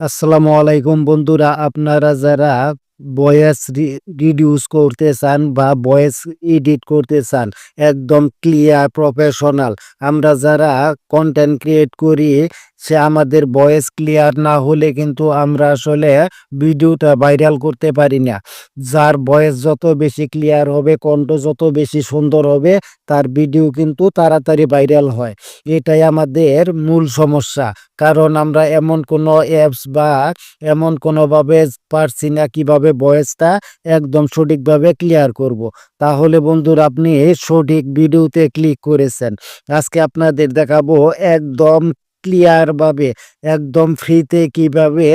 আসসালামু আলাইকুম বন্ধুরা, আপনারা যারা ভয়েস রিডিউস করতে চান বা ভয়েস এডিট করতে চান, একদম ক্লিয়ার প্রফেশনাল আমরা যারা কন্টেন্ট ক্রিয়েট করি সে আমাদের ভয়েস ক্লিয়ার না হলে কিন্তু আমরা আসলে ভিডিওটা ভাইরাল করতে পারি না। যার ভয়েস যত বেশি ক্লিয়ার হবে, কণ্ঠ যত বেশি সুন্দর হবে, তার ভিডিও কিন্তু তাড়াতাড়ি ভাইরাল হয়। এটাই আমাদের মূল সমস্যা। কারণ আমরা এমন কোনো অ্যাপস বা এমন কোনোভাবে পারছি না কীভাবে ভয়েসটা একদম সঠিকভাবে ক্লিয়ার করব। তাহলে বন্ধুরা, আপনি সঠিক ভিডিওতে ক্লিক করেছেন। আজকে আপনাদের দেখাবো একদম ক্লিয়ারভাবে একদম ফ্রিতে কীভাবে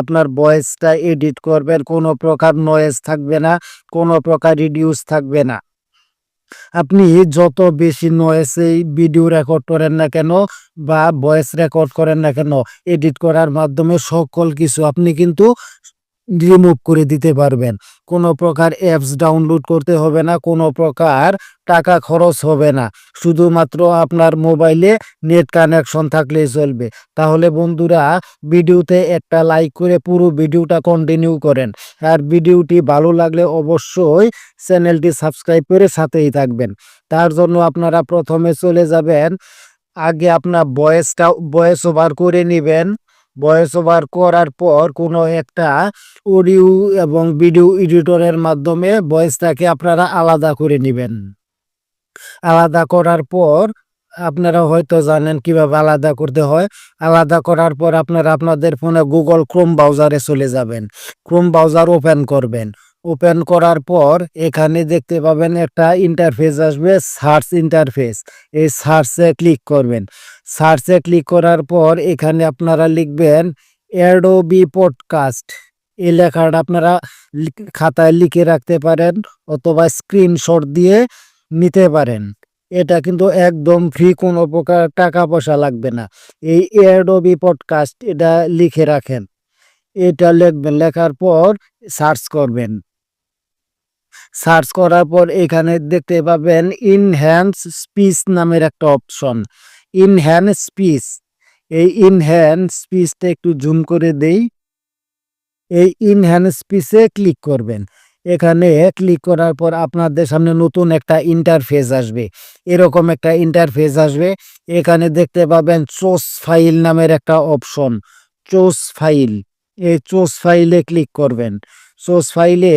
আপনার ভয়েসটা এডিট করবেন, কোনো প্রকার নয়েজ থাকবে না, কোনো প্রকার রিডিউস থাকবে না। আপনি যত বেশি নয়েসেই ভিডিও রেকর্ড করেন না কেন বা ভয়েস রেকর্ড করেন না কেন এডিট করার মাধ্যমে সকল কিছু, আপনি কিন্তু রিমুভ করে দিতে পারবেন। কোনো প্রকার অ্যাপস ডাউনলোড করতে হবে না, কোনো প্রকার টাকা খরচ হবে না। শুধুমাত্র আপনার মোবাইলে নেট কানেকশন থাকলেই চলবে। তাহলে বন্ধুরা, ভিডিওতে একটা লাইক করে পুরো ভিডিওটা কন্টিনিউ করেন। আর ভিডিওটি ভালো লাগলে অবশ্যই চ্যানেলটি সাবস্ক্রাইব করে সাথেই থাকবেন। তার জন্য আপনারা প্রথমে চলে যাবেন। আগে আপনার ভয়েসটা ভয়েস ওভার করে নেবেন। ভয়েস ওভার করার পর কোনো একটা অডিও এবং ভিডিও এডিটরের মাধ্যমে ভয়েসটাকে আপনারা আলাদা করে নেবেন। আলাদা করার পর আপনারা হয়তো জানেন কীভাবে আলাদা করতে হয়। আলাদা করার পর আপনারা আপনাদের ফোনে গুগল ক্রোম ব্রাউজারে চলে যাবেন। ক্রোম ব্রাউজার ওপেন করবেন। ওপেন করার পর এখানে দেখতে পাবেন একটা ইন্টারফেস আসবে সার্চ ইন্টারফেস এই সার্চে ক্লিক করবেন। সার্চে ক্লিক করার পর এখানে আপনারা লিখবেন অ্যাডোবি পডকাস্ট এই লেখাটা আপনারা খাতায় লিখে রাখতে পারেন অথবা স্ক্রিনশট দিয়ে নিতে পারেন। এটা কিন্তু একদম ফ্রি কোনো প্রকার টাকা পয়সা লাগবে না। এই অ্যাডোবি পডকাস্ট এটা লিখে রাখেন। এটা লিখবেন, লেখার পর সার্চ করবেন। সার্চ করার পর এখানে দেখতে পাবেন ইনহ্যান্স স্পিচ নামের একটা অপশন ইনহ্যান্স স্পিচ এই ইনহ্যান্স স্পিচটা একটু জুম করে দেই। এই ইনহ্যান্স স্পিচে ক্লিক করবেন। এখানে ক্লিক করার পর আপনাদের সামনে নতুন একটা ইন্টারফেস আসবে। এরকম একটা ইন্টারফেস আসবে। এখানে দেখতে পাবেন চোস ফাইল নামের একটা অপশন চোস ফাইল এই চোস ফাইলে ক্লিক করবেন। চোস ফাইলে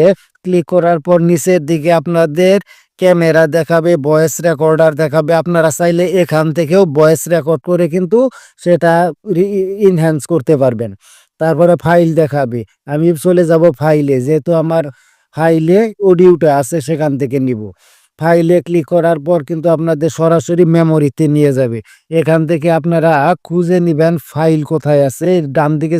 ক্লিক করার পর নিচের দিকে আপনাদের ক্যামেরা দেখাবে ভয়েস রেকর্ডার দেখাবে। আপনারা চাইলে এখান থেকেও ভয়েস রেকর্ড করে কিন্তু সেটা ইনহ্যান্স করতে পারবেন। তারপরে ফাইল দেখাবে। আমি চলে যাব ফাইলে যেহেতু আমার ফাইলে অডিওটা আছে, সেখান থেকে নিব। ফাইলে ক্লিক করার পর কিন্তু আপনাদের সরাসরি মেমোরিতে নিয়ে যাবে। এখান থেকে আপনারা খুঁজে নেবেন ফাইল কোথায় আছে। ডান দিকে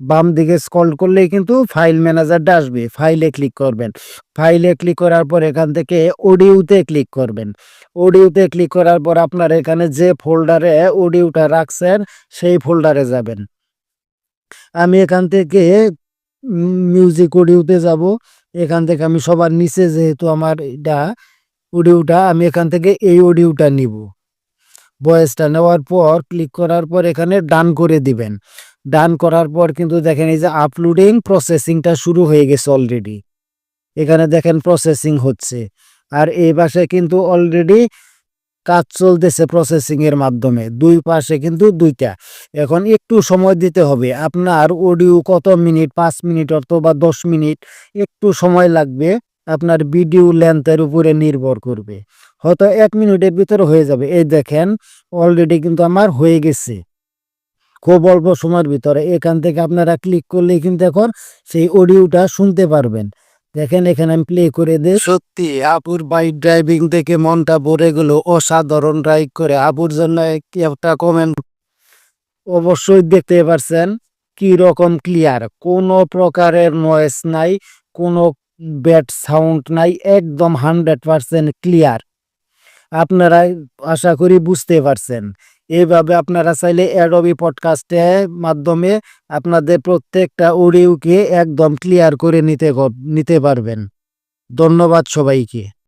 বাম দিকে স্কল করলেই কিন্তু ফাইল ম্যানেজারটা আসবে। ফাইলে ক্লিক করবেন। ফাইলে ক্লিক করার পর এখান থেকে অডিওতে ক্লিক করবেন। অডিওতে ক্লিক করার পর আপনার এখানে যে ফোল্ডারে অডিওটা রাখছেন, সেই ফোল্ডারে যাবেন। আমি এখান থেকে মিউজিক অডিওতে যাব। এখান থেকে আমি সবার নিচে যেহেতু আমার এটা অডিওটা আমি এখান থেকে এই অডিওটা নিব। ভয়েসটা নেওয়ার পর ক্লিক করার পর এখানে ডান করে দিবেন। ডান করার পর কিন্তু দেখেন এই যে আপলোডিং প্রসেসিংটা শুরু হয়ে গেছে অলরেডি এখানে দেখেন প্রসেসিং হচ্ছে। আর এই পাশে কিন্তু অলরেডি কাজ চলতেছে প্রসেসিংয়ের মাধ্যমে। দুই পাশে কিন্তু দুইটা। এখন একটু সময় দিতে হবে। আপনার অডিও কত মিনিট, পাঁচ মিনিট অথবা দশ মিনিট, একটু সময় লাগবে। আপনার ভিডিও লেন্থের উপরে নির্ভর করবে। হয়তো এক মিনিটের ভিতরে হয়ে যাবে। এই দেখেন অলরেডি কিন্তু আমার হয়ে গেছে। খুব অল্প সময়ের ভিতরে। এখান থেকে আপনারা ক্লিক করলে কিন্তু এখন সেই অডিওটা শুনতে পারবেন। দেখেন এখানে আমি প্লে করে দিই। সত্যি আপুর বাইক ড্রাইভিং থেকে মনটা ভরে গেল। অসাধারণ ড্রাইভ করে। আপুর জন্য একটা কমেন্ট অবশ্যই দেখতে পারছেন কি রকম ক্লিয়ার কোনো প্রকারের নয়েস নাই কোনো ব্যাড সাউন্ড নাই, একদম হান্ড্রেড পারসেন্ট ক্লিয়ার। আপনারা আশা করি বুঝতে পারছেন। এইভাবে আপনারা চাইলে অ্যাডবি পডকাস্টের মাধ্যমে আপনাদের প্রত্যেকটা অডিওকে একদম ক্লিয়ার করে নিতে নিতে পারবেন। ধন্যবাদ সবাইকে।